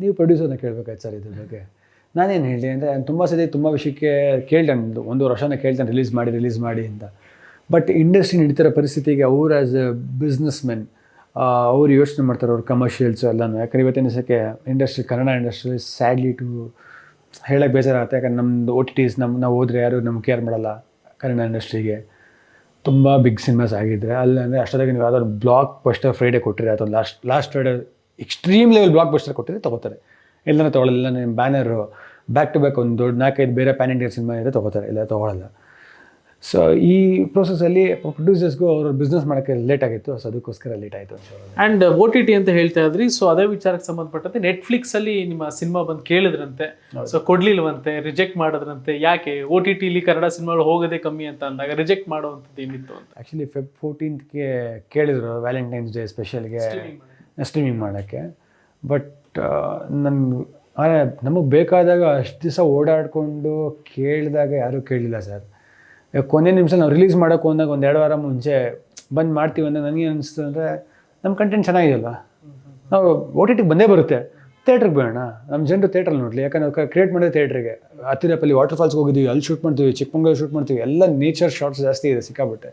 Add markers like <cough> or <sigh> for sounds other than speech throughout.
ನೀವು ಪ್ರೊಡ್ಯೂಸರ್ನ ಕೇಳಬೇಕಾಯ್ತು ಸರ್ ಇದ್ರ ಬಗ್ಗೆ. ನಾನೇನು ಹೇಳಿ ಅಂದರೆ ನಾನು ತುಂಬ ಸತಿ ತುಂಬ ವಿಷಯಕ್ಕೆ ಕೇಳ್ದೆ ಒಂದು ಒಂದೂವರೆ ವರ್ಷನ ಕೇಳ್ತಾನೆ ರಿಲೀಸ್ ಮಾಡಿ ರಿಲೀಸ್ ಮಾಡಿ ಅಂತ. ಬಟ್ ಇಂಡಸ್ಟ್ರಿ ನಡೀತಿರೋ ಪರಿಸ್ಥಿತಿಗೆ ಅವ್ರು ಆ್ಯಸ್ ಎ ಬಿಸ್ನೆಸ್ ಮೆನ್ ಅವ್ರು ಯೋಚನೆ ಮಾಡ್ತಾರೆ ಅವ್ರ ಕಮರ್ಷಿಯಲ್ಸು ಎಲ್ಲನೂ. ಯಾಕಂದ್ರೆ ಇವತ್ತಿನ ದಿವಸಕ್ಕೆ industry Kannada industry sadly to ಹೇಳೋಕ್ಕೆ ಬೇಜಾರಾಗುತ್ತೆ. ಯಾಕಂದ್ರೆ ನಮ್ಮದು ಓ ಟಿ ಟೀಸ್ ನಮ್ಮ ನಾವು ಹೋದರೆ ಯಾರು ನಮ್ಗೆ ಕೇರ್ ಮಾಡಲ್ಲ ಕನ್ನಡ ಇಂಡಸ್ಟ್ರಿಗೆ ತುಂಬ ಬಿಗ್ ಸಿನಿಮಾಸ್ ಆಗಿದ್ದರೆ ಅಲ್ಲಿ ಅಂದರೆ ಅಷ್ಟೊತ್ತಿಗೆ ನೀವು ಯಾವುದಾದ್ರು ಬ್ಲಾಕ್ ಫಸ್ಟ್ ಫ್ರೈಡೇ ಕೊಟ್ಟಿರಿ ಅಥವಾ last last Friday extreme level blockbuster ಕೊಟ್ಟಿದ್ರೆ ತಗೋತಾರೆ. ಎಲ್ಲರೂ ತೊಗೊಳ್ಳಲ್ಲ ನಿಮ್ಮ ಬ್ಯಾನರು ಬ್ಯಾಕ್ ಟು ಬ್ಯಾಕ್ ಒಂದು ದೊಡ್ಡ ನಾಲ್ಕೈದು ಬೇರೆ ಪ್ಯಾನ್ ಇಂಡಿಯಾ ಸಿನಿಮಾ ಇದೆ ತೊಗೋತಾರೆ ಇಲ್ಲ ತೊಗೊಳಲ್ಲ. ಸೊ ಈ ಪ್ರೊಸೆಸಲ್ಲಿ ಪ್ರೊಡ್ಯೂಸರ್ಸ್ಗೂ ಅವರು ಬಿಸ್ನೆಸ್ ಮಾಡೋಕ್ಕೆ ಲೇಟ್ ಆಗಿತ್ತು ಸೊ ಅದಕ್ಕೋಸ್ಕರ ಲೇಟ್ ಆಯಿತು ಅಂಡ್ ಓ ಟಿ ಟಿ ಅಂತ ಹೇಳ್ತಾ ಇದ್ರಿ ಸೊ ಅದೇ ವಿಚಾರಕ್ಕೆ ಸಂಬಂಧಪಟ್ಟಂತೆ ನೆಟ್ಫ್ಲಿಕ್ಸಲ್ಲಿ ನಿಮ್ಮ ಸಿನಿಮಾ ಬಂದು ಕೇಳಿದ್ರಂತೆ ಸೊ ಕೊಡ್ಲಿಲ್ವಂತೆ ರಿಜೆಕ್ಟ್ ಮಾಡಿದ್ರಂತೆ ಯಾಕೆ? ಓ ಟಿ ಟಿಲಿ ಕನ್ನಡ ಸಿನಿಮಾಗಳು ಹೋಗೋದೇ ಕಮ್ಮಿ ಅಂತ ಅಂದಾಗ ರಿಜೆಕ್ಟ್ ಮಾಡುವಂಥದ್ದು ಏನಿತ್ತು ಅಂತ? ಆ್ಯಕ್ಚುಲಿ ಫೆಬ್ ಫೋರ್ಟೀನ್ತ್ಗೆ ಕೇಳಿದರು ವ್ಯಾಲೆಂಟೈನ್ಸ್ ಡೇ ಸ್ಪೆಷಲ್ಗೆ ಸ್ಟ್ರೀಮಿಂಗ್ ಮಾಡೋಕ್ಕೆ. ಬಟ್ ನನ್ಗೆ ನಮಗೆ ಬೇಕಾದಾಗ ಅಷ್ಟು ದಿವಸ ಓಡಾಡಿಕೊಂಡು ಕೇಳಿದಾಗ ಯಾರೂ ಕೇಳಿಲ್ಲ ಸರ್. ಕೊನೆ ನಿಮಿಷ ನಾವು ರಿಲೀಸ್ ಮಾಡೋಕ್ಕೆ ಹೋದಾಗ ಒಂದು ಎರಡು ವಾರ ಮುಂಚೆ ಬಂದು ಮಾಡ್ತೀವಿ ಅಂದರೆ ನನಗೆ ಅನಿಸ್ತು ಅಂದರೆ ನಮ್ಮ ಕಂಟೆಂಟ್ ಚೆನ್ನಾಗಿದೆಯಲ್ಲ. ನಾವು ಓ ಟಿ ಟಿಗೆ ಬಂದೇ ಬರುತ್ತೆ. ಥೇಟ್ರಿಗೆ ಬೇಡ ನಮ್ಮ ಜನರು ಥೇಟ್ರಲ್ಲಿ ನೋಡಲಿ. ಯಾಕಂದ್ರೆ ನಾವು ಕ್ರಿಯೇಟ್ ಮಾಡಿದ್ರೆ ಥೇಟ್ರಿಗೆ ಹತ್ತಿರಪ್ಪಲ್ಲಿ ವಾಟರ್ ಫಾಲ್ಸ್ಗೆ ಹೋಗಿದ್ದೀವಿ, ಅಲ್ಲಿ ಶೂಟ್ ಮಾಡ್ತೀವಿ, ಚಿಕ್ಕಮಂಗ್ಳೂರು ಶೂಟ್ ಮಾಡ್ತೀವಿ, ಎಲ್ಲ ನೇಚರ್ ಶಾರ್ಟ್ಸ್ ಜಾಸ್ತಿ ಇದೆ ಸಿಕ್ಕಾಬಿಟ್ಟೆ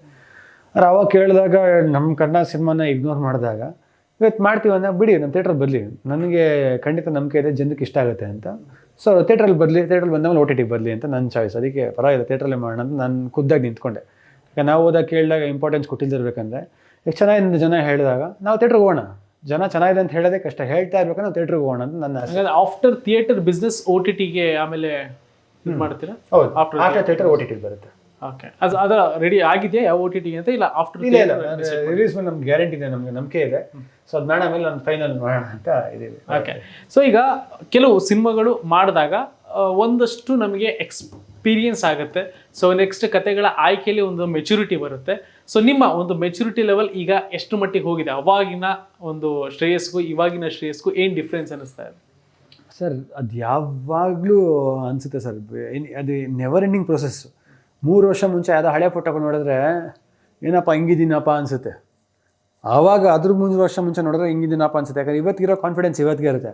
ಆದ್ರೆ ಅವಾಗ ಕೇಳಿದಾಗ ನಮ್ಮ ಕನ್ನಡ ಸಿನಿಮಾನ ಇಗ್ನೋರ್ ಮಾಡಿದಾಗ ಇವತ್ತು ಮಾಡ್ತೀವಿ ಅಂದಾಗ ಬಿಡಿ ನಮ್ಮ ಥಿಯೇಟ್ರಲ್ಲಿ ಬರಲಿ. ನನಗೆ ಖಂಡಿತ ನಂಬಿಕೆ ಇದೆ ಜನಕ್ಕೆ ಇಷ್ಟ ಆಗುತ್ತೆ ಅಂತ. ಸೊ ಥಿಯೇಟ್ರಲ್ಲಿ ಬರಲಿ ಥಿಯೇಟ್ರಲ್ಲಿ ಬಂದಾಗ ಓ ಟಿ ಟಿಗೆ ಬರಲಿ ಅಂತ ನನ್ನ ಚಾಯ್ಸ್ ಅದಕ್ಕೆ ಪರವಾಗಿಲ್ಲ ಥಿಯೇಟ್ರಲ್ಲೇ ಮಾಡೋಣ ಅಂತ ನಾನು ಖುದ್ದಾಗಿ ನಿಂತ್ಕೊಂಡೆ. ಈಗ ನಾವು ಹೋದಾಗ ಕೇಳಿದಾಗ ಇಂಪಾರ್ಟೆನ್ಸ್ ಕೊಟ್ಟಿದ್ದಿರ್ಬೇಕಂದ್ರೆ ಎಷ್ಟು ಚೆನ್ನಾಗಿದೆ ಜನ ಹೇಳಿದಾಗ ನಾವು ಥಿಯೇಟ್ರಿಗೆ ಹೋಗೋಣ. ಜನ ಚೆನ್ನಾಗಿದೆ ಅಂತ ಹೇಳೋದೇ ಕಷ್ಟ ಹೇಳ್ತಾ ಇರ್ಬೇಕಂದ್ರೆ ನಾವು ಥಿಯೇಟ್ರಿಗೆ ಹೋಗೋಣ ಅಂತ ನನ್ನ after theatre business O T ಟಿಗೆ ಆಮೇಲೆ ಮಾಡ್ತೀರಾ? ಹೌದು. ಆಫ್ಟರ್ ಥಿಯೇಟರ್ ಓ ಟಿ ಟಿಗೆ ಬರುತ್ತೆ. ಓಕೆ ಅದು ಅದರ ರೆಡಿ ಆಗಿದೆಯಾ ಯಾವ ಓ ಟಿ ಟಿ ಅಂತ ಇಲ್ಲ ಆಫ್ಟರ್ ಇಲ್ಲ ಇಲ್ಲ ರಿಲೀಸ್ ಮೇಲೆ ನಮ್ಗೆ ಗ್ಯಾರಂಟಿ ಇದೆ ನಮಗೆ ನಂಬಿಕೆ ಇದೆ. ಸೊ ಅದು ಬೇಡ ಮೇಲೆ ನಾನು ಫೈನಲ್ ಮಾಡೋಣ ಅಂತ ಇದ್ದೀವಿ. ಓಕೆ ಸೊ ಈಗ ಕೆಲವು ಸಿನಿಮಾಗಳು ಮಾಡಿದಾಗ ಒಂದಷ್ಟು ನಮಗೆ ಎಕ್ಸ್ಪೀರಿಯನ್ಸ್ ಆಗುತ್ತೆ. ಸೊ ನೆಕ್ಸ್ಟ್ ಕತೆಗಳ ಆಯ್ಕೆಯಲ್ಲಿ ಒಂದು ಮೆಚುರಿಟಿ ಬರುತ್ತೆ. ಸೊ ನಿಮ್ಮ ಒಂದು ಮೆಚುರಿಟಿ ಲೆವೆಲ್ ಈಗ ಎಷ್ಟು ಮಟ್ಟಿಗೆ ಹೋಗಿದೆ? ಅವಾಗಿನ ಒಂದು ಶ್ರೇಯಸ್ಗೂ ಇವಾಗಿನ ಶ್ರೇಯಸ್ಗೂ ಏನು ಡಿಫ್ರೆನ್ಸ್ ಅನ್ನಿಸ್ತಾ ಇದೆ? ಸರ್ ಅದು ಯಾವಾಗಲೂ ಅನಿಸುತ್ತೆ ಸರ್. ಅದು ನೆವರ್ ಎಂಡಿಂಗ್ ಪ್ರೊಸೆಸ್ ಮೂರು ವರ್ಷ ಮುಂಚೆ ಯಾವುದೋ ಹಳೆ ಫೋಟೋಗಳು ನೋಡಿದ್ರೆ, ಏನಪ್ಪ ಹಿಂಗಿದ್ದೀನಪ್ಪ ಅನಿಸುತ್ತೆ. ಆವಾಗ ಅದ್ರ ಮೂರು ವರ್ಷ ಮುಂಚೆ ನೋಡಿದ್ರೆ ಹಿಂಗಿದ್ದೀನಪ್ಪ ಅನಿಸುತ್ತೆ. ಯಾಕಂದ್ರೆ ಇವತ್ತಿಗಿರೋ ಕಾನ್ಫಿಡೆನ್ಸ್ ಇವತ್ತಿಗೆ ಇರುತ್ತೆ.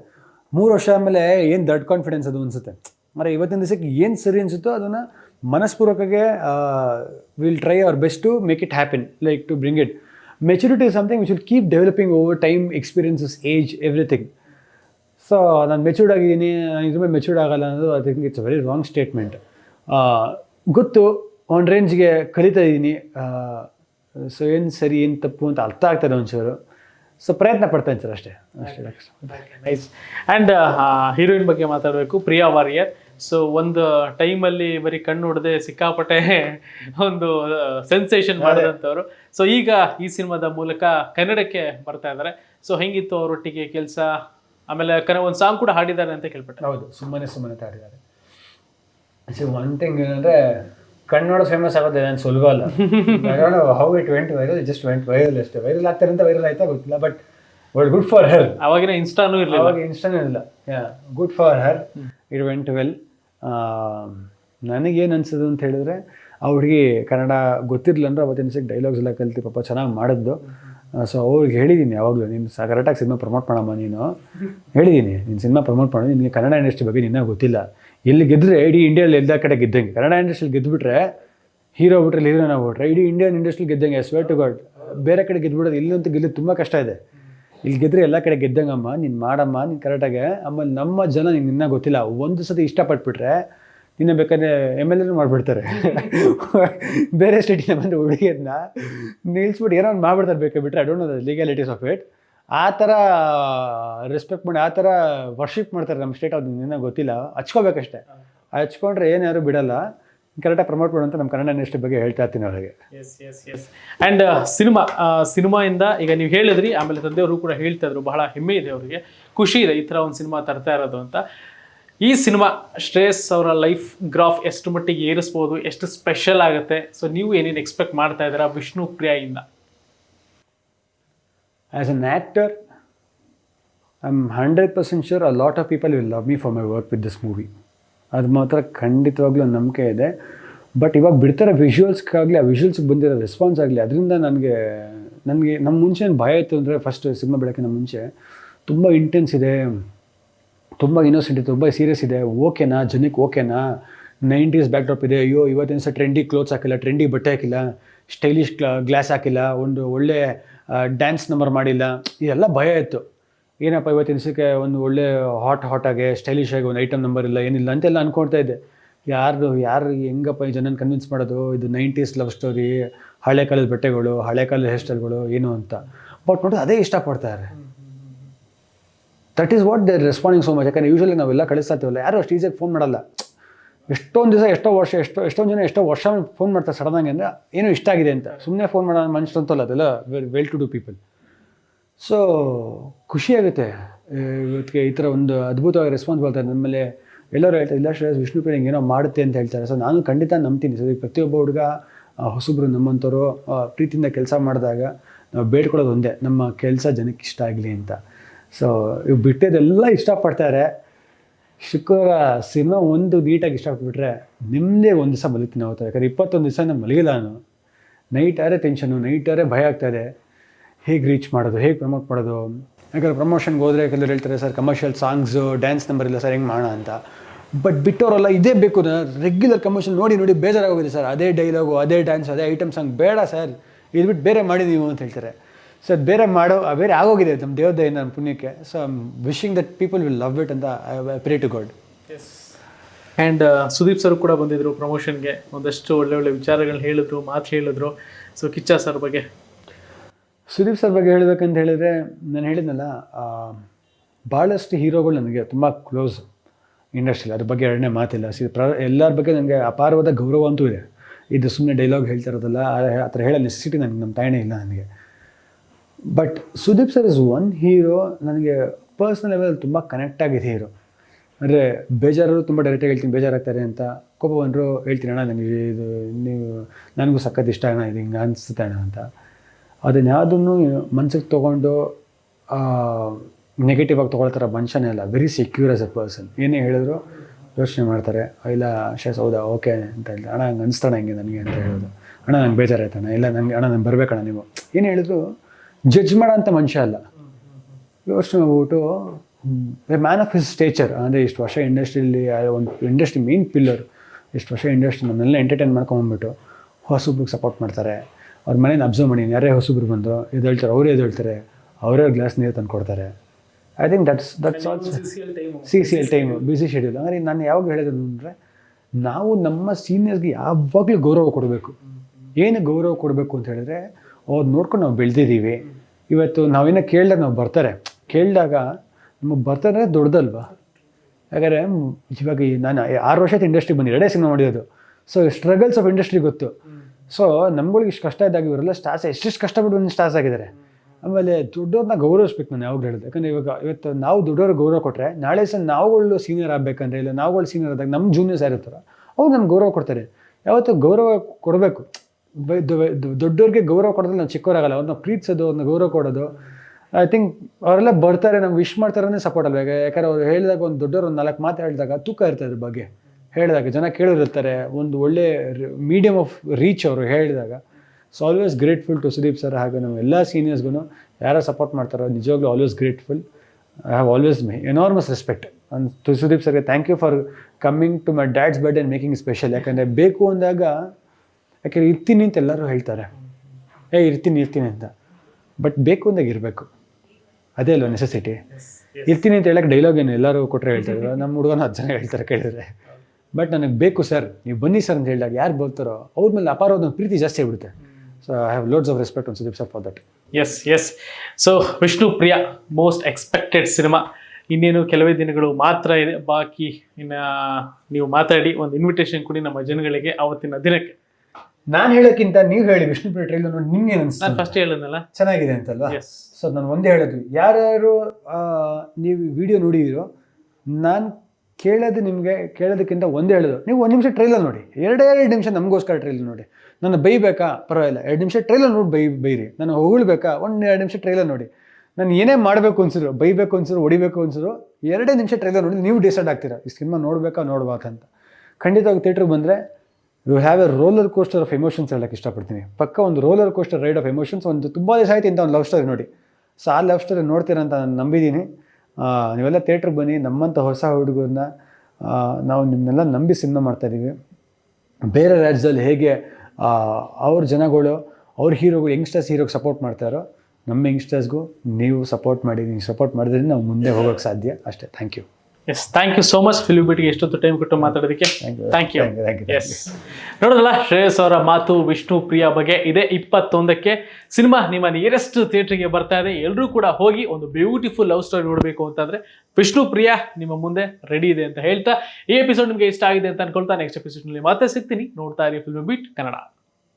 ಮೂರು ವರ್ಷ ಆದಮೇಲೆ ಏನು ದೊಡ್ಡ ಕಾನ್ಫಿಡೆನ್ಸ್ ಅದು ಅನಿಸುತ್ತೆ. ಅಂದರೆ ಇವತ್ತಿನ ದಿವಸಕ್ಕೆ ಏನು ಸರಿ ಅನಿಸುತ್ತೋ ಅದನ್ನು ಮನಸ್ಪೂರ್ವಕಗೆ will try our best to make it happen like to bring it maturity is something which will keep developing over time experiences age everything so ನಾನು ಮೆಚೂರ್ಡ್ ಆಗಿದ್ದೀನಿ ನಾನು ಇದ್ರ ಮೇಲೆ ಮೆಚೂರ್ಡ್ ಆಗಲ್ಲ ಅನ್ನೋದು I think it's very wrong statement ಗೊತ್ತು one ರೇಂಜ್ಗೆ ಕಲಿತಾ ಇದ್ದೀನಿ ಸೊ ಏನು ಸರಿ ಏನು ತಪ್ಪು ಅಂತ ಅರ್ಥ ಆಗ್ತದೆ ಒಂಚೂರು. ಸೊ ಪ್ರಯತ್ನ ಪಡ್ತಾನೆ ಸರ್ ಅಷ್ಟೇ. ಅಷ್ಟೇ ನೈಸ್ ಆ್ಯಂಡ್ ಹೀರೋಯಿನ್ ಬಗ್ಗೆ ಮಾತಾಡಬೇಕು ಪ್ರಿಯಾ ವಾರಿಯರ್. ಸೊ ಒಂದು ಟೈಮಲ್ಲಿ ಬರೀ ಕಣ್ಣು ಹೊಡೆದೆ ಸಿಕ್ಕಾಪಟ್ಟೆ <laughs> ಒಂದು ಸೆನ್ಸೇಷನ್ ಮಾಡಿದಂಥವ್ರು. ಸೊ ಈಗ ಈ ಸಿನಿಮಾದ ಮೂಲಕ ಕನ್ನಡಕ್ಕೆ ಬರ್ತಾ ಇದ್ದಾರೆ ಸೊ ಹೆಂಗಿತ್ತು ಅವರೊಟ್ಟಿಗೆ ಕೆಲಸ? ಆಮೇಲೆ ಕನ್ನಡ ಒಂದು ಸಾಂಗ್ ಕೂಡ ಹಾಡಿದ್ದಾರೆ ಅಂತ ಕೇಳ್ಪಟ್ಟೆ. ಹೌದು ಸುಮ್ಮನೆ ಸುಮ್ಮನೆ ತಾಡಿದ್ದಾರೆ ಸಿ ಒನ್ ಥಿಂಗ್ ಏನಂದರೆ ಕನ್ನಡ ಫೇಮಸ್ ಆಗೋದು ಏನು ಸುಲಭ ಅಲ್ಲ. How it went viral just went viral ಅಷ್ಟೇ. ವೈರಲ್ ಆಗ್ತಾರೆ ಅಂತ ವೈರಲ್ ಆಯ್ತಾ ಗೊತ್ತಿಲ್ಲ but but good for her ಅವಾಗಿನ ಇನ್ಸ್ಟಾನೂ ಇರಲಿಲ್ಲ. ಅವಾಗ ಇನ್ಸ್ಟಾನೂ ಇಲ್ಲ. Good for her it went well ನನಗೇನು ಅನ್ಸೋದು ಅಂತ ಹೇಳಿದ್ರೆ ಆ ಹುಡುಗಿ ಕನ್ನಡ ಗೊತ್ತಿರಲಿಲ್ಲ ಅಂದ್ರೆ ಅವತ್ತಿನ ದಿವಸಕ್ಕೆ ಡೈಲಾಗ್ಸ್ ಎಲ್ಲ ಕಲ್ತು ಪಾಪ ಚೆನ್ನಾಗಿ ಮಾಡಿದ್ದು. ಸೊ ಅವ್ರಿಗೆ ಹೇಳಿದ್ದೀನಿ ಯಾವಾಗಲೂ ನೀನು ಸ ಕರೆಕ್ಟಾಗಿ ಸಿನಿಮಾ ಪ್ರಮೋಟ್ ಮಾಡಮ್ಮ ನೀನು. ಹೇಳಿದ್ದೀನಿ ನೀನು ಸಿನಿಮಾ ಪ್ರಮೋಟ್ ಮಾಡೋದು ನಿನಗೆ ಕನ್ನಡ ಇಂಡಸ್ಟ್ರಿ ಬಗ್ಗೆ ನಿನ್ನ ಗೊತ್ತಿಲ್ಲ. ಎಲ್ಲಿ ಗೆದ್ದರೆ ಇಡೀ ಇಂಡಿಯಲ್ಲಿ ಎಲ್ಲ ಕಡೆ ಗೆದ್ದಂಗೆ. ಕನ್ನಡ ಇಂಡಸ್ಟ್ರಿಲಿ ಗೆದ್ದುಬಿಟ್ರೆ ಹೀರೋ ಬಿಟ್ರೆ ಹೀರೋನ ಬಿಟ್ರೆ ಇಡೀ ಇಂಡಿಯನ್ ಇಂಡಸ್ಟ್ರಿ ಗೆದ್ದಂಗೆ ಸ್ವೇರ್ ಟು ಗಾಡ್ ಬೇರೆ ಕಡೆ ಗೆದ್ಬಿಡೋದು ಅಂತೂ ಗೆಲ್ಲೋದು ತುಂಬ ಕಷ್ಟ ಇದೆ. ಇಲ್ಲಿ ಗೆದ್ದರೆ ಎಲ್ಲ ಕಡೆ ಗೆದ್ದಂಗಮ್ಮ ನೀನು ಮಾಡಮ್ಮ, ನೀನು ಕರೆಕ್ಟಾಗೆ ಆಮೇಲೆ ನಮ್ಮ ಜನ ನಿಂಗೆ ನಿನ್ನ ಗೊತ್ತಿಲ್ಲ. ಒಂದು ಸತಿ ಇಷ್ಟಪಟ್ಬಿಟ್ರೆ ನಿನ್ನ ಬೇಕಾದ್ರೆ ಎಂ ಎಲ್ ಎನೂ ಮಾಡಿಬಿಡ್ತಾರೆ. ಬೇರೆ ಸ್ಟೇಟಿನ ಬಂದು ಹುಡುಗಿಯನ್ನ ನಿಲ್ಸ್ಬಿಟ್ಟು ಏನೋ ಒಂದು ಮಾಡ್ಬಿಡ್ತಾರೆ ಬೇಕಾ I don't know the legalities of it ಆ ಥರ ರೆಸ್ಪೆಕ್ಟ್ ಮಾಡಿ ಆ ಥರ ವರ್ಷಿಪ್ ಮಾಡ್ತಾರೆ ನಮ್ಮ ಸ್ಟೇಟ್ ಅದು ನಿನ್ನ ಗೊತ್ತಿಲ್ಲ ಹಚ್ಕೋಬೇಕಷ್ಟೇ. ಹಚ್ಕೊಂಡ್ರೆ ಏನು ಯಾರು ಬಿಡಲ್ಲ. ಕರೆಕ್ಟಾಗಿ ಪ್ರಮೋಟ್ ಮಾಡು ಅಂತ ನಮ್ಮ ಕನ್ನಡ ಇಂಡಸ್ಟ್ರಿ ಬಗ್ಗೆ ಹೇಳ್ತಾ ಇರ್ತೀನಿ ಅವರಿಗೆ. Yes yes yes and cinema ಸಿನಿಮಾಯಿಂದ ಈಗ ನೀವು ಹೇಳಿದ್ರಿ ಆಮೇಲೆ ತಂದೆಯವರು ಕೂಡ ಹೇಳ್ತಾ ಇದ್ರು ಬಹಳ ಹೆಮ್ಮೆ ಇದೆ ಅವರಿಗೆ. ಖುಷಿ ಇದೆ ಈ ಥರ ಒಂದು ಸಿನಿಮಾ ತರ್ತಾ ಇರೋದು ಅಂತ. ಈ ಸಿನಿಮಾ ಶ್ರೇಯಸ್ ಅವರ ಲೈಫ್ ಗ್ರಾಫ್ ಎಷ್ಟು ಮಟ್ಟಿಗೆ ಏರಿಸ್ಬೋದು ಎಷ್ಟು ಸ್ಪೆಷಲ್ ಆಗುತ್ತೆ. ಸೊ ನೀವು ಏನೇನು ಎಕ್ಸ್ಪೆಕ್ಟ್ ಮಾಡ್ತಾ ಇದ್ದೀರಾ Vishnu ಪ್ರಿಯಾಯಿಂದ? As an actor I am hundred percent sure a lot of people will love me for my work with this movie ಅದು ಮಾತ್ರ ಖಂಡಿತವಾಗ್ಲೂ ನಂಬಿಕೆ ಇದೆ. ಬಟ್ ಇವಾಗ ಬಿಡ್ತಾರೆ ವಿಷುವಲ್ಸ್ಗಾಗಲಿ ಆ ವಿಷುವಲ್ಸ್ಗೆ ಬಂದಿರೋ ರೆಸ್ಪಾನ್ಸ್ ಆಗಲಿ, ಅದರಿಂದ ನನಗೆ ನನಗೆ ನಮ್ಮ ಮುಂಚೆ ಏನು ಭಯ ಇತ್ತು ಅಂದರೆ ಫಸ್ಟ್ ಸಿನಿಮಾ ಬಿಡೋಕ್ಕಿಂತ ಮುಂಚೆ ತುಂಬ ಇಂಟೆನ್ಸ್ ಇದೆ, ತುಂಬ ಇನ್ನೋಸೆಂಟ್ ಇದೆ, ತುಂಬ ಸೀರಿಯಸ್ ಇದೆ ಓಕೆನಾ ಜನಕ್ಕೆ ಓಕೆನಾ ನೈಂಟೀಸ್ ಬ್ಯಾಕ್ ಡ್ರಾಪ್ ಇದೆ. ಅಯ್ಯೋ, ಇವತ್ತಿನ ಸಹ ಟ್ರೆಂಡಿ ಕ್ಲೋತ್ಸ್ ಹಾಕಿಲ್ಲ ಟ್ರೆಂಡಿ ಬಟ್ಟೆ ಹಾಕಿಲ್ಲ ಸ್ಟೈಲಿಶ್ ಗ್ಲಾಸ್ ಹಾಕಿಲ್ಲ, ಒಂದು ಒಳ್ಳೆ ಡ್ಯಾನ್ಸ್ ನಂಬರ್ ಮಾಡಿಲ್ಲ. ಇದೆಲ್ಲ ಭಯ ಇತ್ತು. ಏನಪ್ಪ ಇವತ್ತಿನ ದಿವಸಕ್ಕೆ ಒಂದು ಒಳ್ಳೆ ಹಾಟ್ ಹಾಟಾಗೆ ಸ್ಟೈಲಿಶ್ ಆಗಿ ಒಂದು ಐಟಮ್ ನಂಬರ್ ಇಲ್ಲ, ಏನಿಲ್ಲ ಅಂತೆಲ್ಲ ಅನ್ಕೊಳ್ತಾ ಇದ್ದೆ. ಯಾರು ಯಾರು, ಹೆಂಗಪ್ಪ ಈ ಜನನ ಕನ್ವಿನ್ಸ್ ಮಾಡೋದು? ಇದು ನೈಂಟೀಸ್ ಲವ್ ಸ್ಟೋರಿ ಹಳೆ ಕಾಲದ ಬಟ್ಟೆಗಳು, ಹಳೆ ಕಾಲದ ಹೇರ್ ಸ್ಟೈಲ್ಗಳು ಏನು ಅಂತ. ಬಟ್ ನೋಡಿ ಅದೇ ಇಷ್ಟಪಡ್ತಾರೆ. That is what they responding so much ಯಾಕಂದ್ರೆ ಯೂಶಲಿ ನಾವೆಲ್ಲ ಕಳಿಸ್ತಾ ಇರ್ತೀವಲ್ಲ, ಯಾರು ಅಷ್ಟು ಈಸಿಯಾಗಿ ಫೋನ್ ಮಾಡಲ್ಲ. ಎಷ್ಟೊಂದು ದಿವಸ, ಎಷ್ಟೋ ವರ್ಷ, ಎಷ್ಟೋ, ಎಷ್ಟೊಂದು ಜನ ಎಷ್ಟೋ ವರ್ಷ ಫೋನ್ ಮಾಡ್ತಾರೆ ಸಡನ್ನಾಗಿ ಅಂದರೆ, ಏನೋ ಇಷ್ಟ ಆಗಿದೆ ಅಂತ. ಸುಮ್ಮನೆ ಫೋನ್ ಮಾಡೋ ಮನುಷ್ಯಂತಲ್ಲ ಅಂತಲ್ಲ ಅದೆಲ್ಲ well to do people so ಖುಷಿಯಾಗುತ್ತೆ ಇವತ್ತಿಗೆ ಈ ಥರ ಒಂದು ಅದ್ಭುತವಾಗಿ ರೆಸ್ಪಾನ್ಸ್ ಬರ್ತಾರೆ ನಮ್ಮಲ್ಲಿ ಮೇಲೆ ಎಲ್ಲರೂ ಹೇಳ್ತಾರೆ ಇಲ್ಲ ಶ್ರೇಯಸ್ ವಿಷ್ಣು ಪ್ರಿಯ ಏನೋ ಮಾಡುತ್ತೆ ಅಂತ ಹೇಳ್ತಾರೆ. ಸೊ ನಾನು ಖಂಡಿತ ನಂಬ್ತೀನಿ. ಸೊ ಈ ಪ್ರತಿಯೊಬ್ಬ ಹುಡುಗ ಹೊಸಬ್ರು, ನಮ್ಮಂಥವ್ರು ಪ್ರೀತಿಯಿಂದ ಕೆಲಸ ಮಾಡಿದಾಗ ನಾವು ಬೇಡ್ಕೊಳ್ಳೋದು ಒಂದೇ, ನಮ್ಮ ಕೆಲಸ ಜನಕ್ಕೆ ಇಷ್ಟ ಆಗಲಿ ಅಂತ. ಸೊ ಇವು ಬಿಟ್ಟಿದ್ದೆಲ್ಲ ಇಷ್ಟಪಡ್ತಾರೆ. ಶುಕ್ರವಾರ ಸಿನಿಮಾ ಒಂದು ನೀಟಾಗಿ ಇಷ್ಟಪಟ್ಬಿಟ್ರೆ ನಿಮ್ಮದೇ ಒಂದು ದಿವಸ ಮಲಗ್ತೀನಿ ಅವತ್ತು ಯಾಕಂದ್ರೆ ಇಪ್ಪತ್ತೊಂದು ದಿವಸ ನಾನು ಮಲಗಿಲ್ಲ ನಾನು. ನೈಟ್ ಆರೇ ಟೆನ್ಷನು ನೈಟ್ ಆರೇ ಭಯ ಆಗ್ತಾಯಿದೆ ಹೇಗೆ ರೀಚ್ ಮಾಡೋದು, ಹೇಗೆ ಪ್ರಮೋಟ್ ಮಾಡೋದು? ಯಾಕಂದ್ರೆ ಪ್ರಮೋಷನ್ಗೆ ಹೋದರೆ ಕೆಲವರು ಹೇಳ್ತಾರೆ, sir commercial songs dance number ಇಲ್ಲ, ಸರ್, ಹೆಂಗೆ ಮಾಡೋಣ ಅಂತ. ಬಟ್ ಬಿಟ್ಟವರೆಲ್ಲ, ಇದೇ ಬೇಕು. ರೆಗ್ಯುಲರ್ ಕಮರ್ಷಿಯಲ್ ನೋಡಿ ನೋಡಿ ಬೇಜಾರಾಗೋಗಿದೆ, ಸರ್. ಅದೇ ಡೈಲಾಗು ಅದೇ ಡ್ಯಾನ್ಸ್ ಅದೇ ಐಟಮ್ ಸಾಂಗ್ ಬೇಡ, ಸರ್. ಇದು ಬಿಟ್ಟು ಬೇರೆ ಮಾಡಿ ನೀವು ಅಂತ ಹೇಳ್ತಾರೆ. ಸರ್ ಬೇರೆ ಮಾಡೋ ಬೇರೆ ಆಗೋಗಿದೆ ನಮ್ಮ ದೇವದಯ ನಮ್ಮ ಪುಣ್ಯಕ್ಕೆ. So I'm wishing that people will love it ಅಂತ I pray to God and Sudeep sir ಕೂಡ ಬಂದಿದ್ರು ಪ್ರಮೋಷನ್ಗೆ ಒಂದಷ್ಟು ಒಳ್ಳೆ ಒಳ್ಳೆ ವಿಚಾರಗಳನ್ನ ಹೇಳಿದ್ರು ಮಾತು ಹೇಳಿದ್ರು. ಸೊ ಕಿಚ್ಚ ಸರ್ ಬಗ್ಗೆ. ಸುದೀಪ್ ಸರ್ ಬಗ್ಗೆ ಹೇಳಬೇಕಂತ ಹೇಳಿದ್ರೆ ನಾನು ಹೇಳಿದ್ನಲ್ಲ ಆ, ಭಾಳಷ್ಟು ಹೀರೋಗಳು ನನಗೆ ತುಂಬ ಕ್ಲೋಸ್ ಇಂಡಸ್ಟ್ರಿಲಿ ಅದ್ರ ಬಗ್ಗೆ ಎರಡನೇ ಮಾತಿಲ್ಲ. ಸಿ ಪ್ರ ಎಲ್ಲರ ಬಗ್ಗೆ ನನಗೆ ಅಪಾರವಾದ ಗೌರವ ಅಂತೂ ಇದೆ. ಇದು ಸುಮ್ಮನೆ ಡೈಲಾಗ್ ಹೇಳ್ತಾ ಇರೋದಲ್ಲ ಆ- ಆ ಥರ ಹೇಳೋ ನೆಸೆಸಿಟಿ ನನಗೆ ನಮ್ಮ ತಾಯಣೆ ಇಲ್ಲ ನನಗೆ. But Sudeep sir is one hero ನನಗೆ ಪರ್ಸ್ನಲ್ ಲೆವೆಲ್ ತುಂಬ ಕನೆಕ್ಟ್ ಆಗಿದೆ ಹೀರೋ ಅಂದರೆ ಬೇಜಾರು ತುಂಬ ಡೈರೆಕ್ಟಾಗಿ ಹೇಳ್ತೀನಿ, ಬೇಜಾರಾಗ್ತಾರೆ ಅಂತ ಕೋಪ ಬಂದರು ಹೇಳ್ತೀನಿ, ಅಣ್ಣ, ನನಗೆ ಇದು ನೀವು, ನನಗೂ ಸಖತ್ ಇಷ್ಟ ಅಣ್ಣ, ಇದು ಹಿಂಗೆ ಅನಿಸುತ್ತೆ ಅಣ್ಣ ಅಂತ. ಅದನ್ನ ಯಾವುದನ್ನು ಮನ್ಸಿಗೆ ತೊಗೊಂಡು ನೆಗೆಟಿವ್ ಆಗಿ ತೊಗೊಳ್ತಾರ ಮನುಷ್ಯನೇ ಅಲ್ಲ very secure as a person ಏನೇ ಹೇಳಿದ್ರು ಯೋಚನೆ ಮಾಡ್ತಾರೆ ಇಲ್ಲ ಶೇಸ್ ಹೌದಾ, ಓಕೆ ಅಂತ ಹೇಳ್ತಾರೆ. ಅಣ್ಣ, ಹಂಗೆ ಅನಿಸ್ತಾಣ ಹಿಂಗೆ ನನಗೆ ಅಂತ ಹೇಳೋದು. ಅಣ್ಣ, ನಂಗೆ ಬೇಜಾರಾಯ್ತಣ್ಣ, ಇಲ್ಲ ನನಗೆ ಅಣ್ಣ ನಾನು ಬರಬೇಕಣ್ಣ ನೀವು. ಏನು ಹೇಳಿದ್ರು ಜಡ್ಜ್ ಮಾಡೋಂಥ ಮನುಷ್ಯ ಅಲ್ಲ. ಯೋಚನೆ ಹೋಗ್ಬಿಟ್ಟು a man of his stature ಅಂದರೆ ಇಷ್ಟು ವರ್ಷ ಇಂಡಸ್ಟ್ರಿಯಲ್ಲಿ ಒಂದು ಇಂಡಸ್ಟ್ರಿ ಮೇನ್ ಪಿಲ್ಲರ್ ಇಷ್ಟು ವರ್ಷ ಇಂಡಸ್ಟ್ರಿ ನನ್ನೆಲ್ಲ ಎಂಟರ್ಟೈನ್ ಮಾಡ್ಕೊಂಬಂದ್ಬಿಟ್ಟು ಹೊಸಬ್ರಿಗೆ ಸಪೋರ್ಟ್ ಮಾಡ್ತಾರೆ. ಅವ್ರ ಮನೇನ ಅಬ್ಸರ್ವ್ ಮಾಡಿ ಯಾರೇ ಹೊಸಬ್ರು ಬಂದರು ಎದ್ದೇಳ್ತಾರೆ ಅವರೇ ಎದ್ದೇಳ್ತಾರೆ ಅವರೇ ಗ್ಲಾಸ್ ನೀರು ತಂದು ಕೊಡ್ತಾರೆ. I think that's that's all C C L time busy schedule ಅಂದರೆ ನಾನು ಯಾವಾಗ ಹೇಳಿದೆ ಅಂದರೆ ನಾವು ನಮ್ಮ ಸೀನಿಯರ್ಸ್ಗೆ ಯಾವಾಗಲೂ ಗೌರವ ಕೊಡಬೇಕು. ಏನು ಗೌರವ ಕೊಡಬೇಕು ಅಂತ ಹೇಳಿದ್ರೆ ಅವ್ರು ನೋಡ್ಕೊಂಡು ನಾವು ಬೆಳೆದಿದ್ದೀವಿ. ಇವತ್ತು ನಾವೇನೋ ಕೇಳಿದಾಗ ನಾವು ಬರ್ತಾರೆ. ಕೇಳಿದಾಗ ನಮಗೆ ಬರ್ತಾರೆ ದೊಡ್ಡದಲ್ವಾ? ಯಾಕಂದರೆ ಇವಾಗ ನಾನು ಆರು ವರ್ಷದ ಇಂಡಸ್ಟ್ರಿ ಬಂದು ಎರಡೇ ಸಿನಿಮಾ ಮಾಡಿರೋದು. ಸೊ ಸ್ಟ್ರಗಲ್ಸ್ ಆಫ್ ಇಂಡಸ್ಟ್ರಿ ಗೊತ್ತು. ಸೊ ನಮ್ಗಳಿಗೆ ಇಷ್ಟು ಕಷ್ಟ ಇದ್ದಾಗ ಇವರೆಲ್ಲ ಸ್ಟಾರ್ಸ್ ಎಷ್ಟೆಷ್ಟು ಕಷ್ಟಪಟ್ಟು ಬಂದು ಸ್ಟಾರ್ಸ್ ಆಗಿದ್ದಾರೆ. ಆಮೇಲೆ ದೊಡ್ಡವ್ರನ್ನ ಗೌರವಿಸ್ಬೇಕು ನಾನು ಯಾವಾಗ ಹೇಳಿದೆ. ಯಾಕಂದರೆ ಇವಾಗ ಇವತ್ತು ನಾವು ದೊಡ್ಡವ್ರಿಗೆ ಗೌರವ ಕೊಟ್ಟರೆ ನಾಳೆ ಸಹ ನಾವುಗಳು ಸೀನಿಯರ್ ಆಗಬೇಕಂದ್ರೆ, ಇಲ್ಲ ನಾವುಗಳು ಸೀನಿಯರ್ ಆದಾಗ ನಮ್ಮ ಜೂನಿಯರ್ಸ್ ಯಾರಿರ್ತಾರೋ, ಅವ್ರು ನಮ್ಗೆ ಗೌರವ ಕೊಡ್ತಾರೆ. ಯಾವತ್ತು ಗೌರವ ಕೊಡಬೇಕು. ದೊಡ್ಡವ್ರಿಗೆ ಗೌರವ ಕೊಡೋದ್ರಲ್ಲಿ ನಾವು ಚಿಕ್ಕವರಾಗಲ್ಲ. ಅವ್ರನ್ನ ಪ್ರೀತಿಸೋದು ಅವ್ರನ್ನ ಗೌರವ ಕೊಡೋದು. ಐ ಥಿಂಕ್ ಅವರೆಲ್ಲ ಬರ್ತಾರೆ ನಮ್ಗೆ ವಿಶ್ ಮಾಡ್ತಾರೆ ಸಪೋರ್ಟ್ ಅಲ್ವಾ? ಯಾಕೆ- ಯಾಕಂದ್ರೆ ಅವ್ರು ಹೇಳಿದಾಗ ಒಂದು ದೊಡ್ಡವ್ರು ಒಂದು ನಾಲ್ಕು ಮಾತು ಹೇಳಿದಾಗ ತೂಕ ಇರ್ತದೆ ಅದ್ರ ಬಗ್ಗೆ. ಹೇಳಿದಾಗ ಜನ ಕೇಳಿರ್ತಾರೆ ಒಂದು ಒಳ್ಳೆ ಮೀಡಿಯಮ್ ಆಫ್ ರೀಚ್ ಅವರು ಹೇಳಿದಾಗ. So always grateful to Sudeep sir ಹಾಗೂ ನಮ್ಮ ಎಲ್ಲ ಸೀನಿಯರ್ಸ್ಗೂ ಯಾರು ಸಪೋರ್ಟ್ ಮಾಡ್ತಾರೋ ನಿಜವಾಗ್ಲೂ always grateful I have always my enormous respect to Sudeep ಸರ್ಗೆ thank you for coming to my dad's bird and making special ಯಾಕಂದರೆ ಬೇಕು ಅಂದಾಗ ಯಾಕೆಂದ್ರೆ ಇರ್ತೀನಿ ಅಂತ ಎಲ್ಲರೂ ಹೇಳ್ತಾರೆ. ಏ ಇರ್ತೀನಿ ಇರ್ತೀನಿ ಅಂತ. ಬಟ್ ಬೇಕು ಅಂದಾಗ ಇರಬೇಕು. ಅದೇ ಅಲ್ವಾ ನೆಸೆಸಿಟಿ ಇರ್ತೀನಿ ಅಂತ ಹೇಳಕ್ಕೆ ಡೈಲಾಗ್ ಏನು ಎಲ್ಲರೂ ಕೊಟ್ಟರೆ ಹೇಳ್ತಾರೆ. <laughs> ನಮ್ಮ ಹುಡುಗನ ಹತ್ತು ಜನ ಹೇಳ್ತಾರೆ ಕೇಳಿದ್ರೆ. ಬಟ್ ನನಗೆ ಬೇಕು ಸರ್ ನೀವು ಬನ್ನಿ ಸರ್ ಅಂತ ಹೇಳಿದಾಗ ಯಾರು ಬರ್ತಾರೋ ಅವ್ರ ಮೇಲೆ ಅಪಾರವಾದ ಒಂದು ಪ್ರೀತಿ ಜಾಸ್ತಿ ಆಗ್ಬಿಡುತ್ತೆ. So I have loads of respect ಒಂದು Sudeep sir for that yes yes so Vishnu Priya most expected cinema ಇನ್ನೇನು ಕೆಲವೇ ದಿನಗಳು ಮಾತ್ರ ಇದೆ. ಬಾಕಿ ಇನ್ನು ನೀವು ಮಾತಾಡಿ ಒಂದು ಇನ್ವಿಟೇಷನ್ ಕೊಡಿ ನಮ್ಮ ಜನಗಳಿಗೆ ಅವತ್ತಿನ ದಿನಕ್ಕೆ. ನಾನು ಹೇಳೋಕ್ಕಿಂತ ನೀವು ಹೇಳಿ ವಿಷ್ಣುಪುರ ಟ್ರೈಲರ್ ನೋಡಿ ನಿಮ್ಗೆ ನಾನು ಅನಿಸ್ತು ಫಸ್ಟ್ ಹೇಳಿದ್ನಲ್ಲ ಚೆನ್ನಾಗಿದೆ ಅಂತಲ್ವಾ? ಎಸ್ ಸೊ ನಾನು ಒಂದೇ ಹೇಳೋದು. ಯಾರ್ಯಾರು ಆ, ನೀವು ವಿಡಿಯೋ ನೋಡಿದಿರೋ ನಾನು ಕೇಳೋದು ನಿಮಗೆ ಕೇಳೋದಕ್ಕಿಂತ ಒಂದೇ ಹೇಳೋದು. ನೀವು ಒಂದು ನಿಮಿಷ ಟ್ರೈಲರ್ ನೋಡಿ. ಎರಡೇ ಎರಡು ನಿಮಿಷ ನಮಗೋಸ್ಕರ ಟ್ರೈಲರ್ ನೋಡಿ. ನಾನು ಬೈಬೇಕಾ? ಪರವಾಗಿಲ್ಲ. ಎರಡು ನಿಮಿಷ ಟ್ರೈಲರ್ ನೋಡಿ ಬೈ ಬೈರಿ. ನಾನು ಹೊಗಳ್ಬೇಕಾ? ಒಂದು ಎರಡು ನಿಮಿಷ ಟ್ರೈಲರ್ ನೋಡಿ. ನಾನು ಏನೇ ಮಾಡಬೇಕು ಅನ್ಸಿದ್ರು ಬೈಬೇಕು ಅನ್ಸಿದ್ರು ಹೊಡಿಬೇಕು ಅನ್ಸಿದ್ರು ಎರಡೇ ನಿಮಿಷ ಟ್ರೈಲರ್ ನೋಡಿ ನೀವು ಡಿಸೈಡ್ ಆಗ್ತೀರಾ. ಈ ಸಿನಿಮಾ ನೋಡಬೇಕಾ ನೋಡ್ಬೇಕಂತ ಖಂಡಿತವಾಗಿ ಥಿಯೇಟ್ರಿಗೆ ಬಂದರೆ you have a roller coaster of emotions ಹೇಳಕ್ಕೆ ಇಷ್ಟಪಡ್ತೀನಿ. ಪಕ್ಕ ಒಂದು roller coaster ride of emotions ಒಂದು ತುಂಬ ದಿವಸ ಆಯಿತು ಇಂಥ ಒಂದು ಲವ್ ಸ್ಟೋರಿ ನೋಡಿ. ಸೊ ಆ ಲವ್ ಸ್ಟೋರಿ ನೋಡ್ತೀರಂತ ಅಂತ ನಾನು ನಂಬಿದ್ದೀನಿ. ನೀವೆಲ್ಲ ಥಿಯೇಟ್ರಿಗೆ ಬನ್ನಿ, ನಮ್ಮಂಥ ಹೊಸ ಹುಡುಗರನ್ನ ನಾವು ನಿಮ್ಮನ್ನೆಲ್ಲ ನಂಬಿ ಸಿನಿಮಾ ಮಾಡ್ತಾಯಿದ್ದೀವಿ ಬೇರೆ ರಾಜ್ಯದಲ್ಲಿ ಹೇಗೆ ಅವ್ರ ಜನಗಳು, ಅವ್ರ ಹೀರೋಗಳು ಯಂಗ್ಸ್ಟರ್ಸ್ ಹೀರೋಗೆ ಸಪೋರ್ಟ್ ಮಾಡ್ತಾರೋ, ನಮ್ಮ ಯಂಗ್ಸ್ಟರ್ಸ್ಗೂ ನೀವು ಸಪೋರ್ಟ್ ಮಾಡಿ, ನೀವು ಸಪೋರ್ಟ್ ಮಾಡಿದ್ರೆ ನಾವು ಮುಂದೆ ಹೋಗೋಕ್ಕೆ ಸಾಧ್ಯ. ಅಷ್ಟೇ. Thank you yes thank you so much film ಬಿಟ್ಗೆ ಎಷ್ಟೊತ್ತು ಟೈಮ್ ಕೊಟ್ಟು ಮಾತಾಡೋದಕ್ಕೆ. ಥ್ಯಾಂಕ್ ಯು ಎಸ್ ನೋಡೋದಲ್ಲ ಶ್ರೇಯಸ್ ಅವರ ಮಾತು ವಿಷ್ಣು ಪ್ರಿಯ ಬಗ್ಗೆ ಇದೆ. ಇಪ್ಪತ್ತೊಂದಕ್ಕೆ ಸಿನಿಮಾ ನಿಮ್ಮ ನಿಯರೆಸ್ಟ್ ಥಿಯೇಟ್ರಿಗೆ ಬರ್ತಾ ಇದೆ. ಎಲ್ಲರೂ ಕೂಡ ಹೋಗಿ ಒಂದು ಬ್ಯೂಟಿಫುಲ್ ಲವ್ ಸ್ಟೋರಿ ನೋಡಬೇಕು ಅಂತಂದ್ರೆ ವಿಷ್ಣು ಪ್ರಿಯ ನಿಮ್ಮ ಮುಂದೆ ರೆಡಿ ಇದೆ ಅಂತ ಹೇಳ್ತಾ ಈ ಎಪಿಸೋಡ್ ನಿಮಗೆ ಇಷ್ಟ ಆಗಿದೆ ಅಂತ ಅನ್ಕೊಳ್ತಾ ನೆಕ್ಸ್ಟ್ ಎಪಿಸೋಡ್ನಲ್ಲಿ ಮತ್ತೆ ಸಿಗ್ತೀನಿ. ನೋಡ್ತಾ ಇರಿ ಫಿಲ್ಮ್ ಬೀಟ್ ಕನ್ನಡ.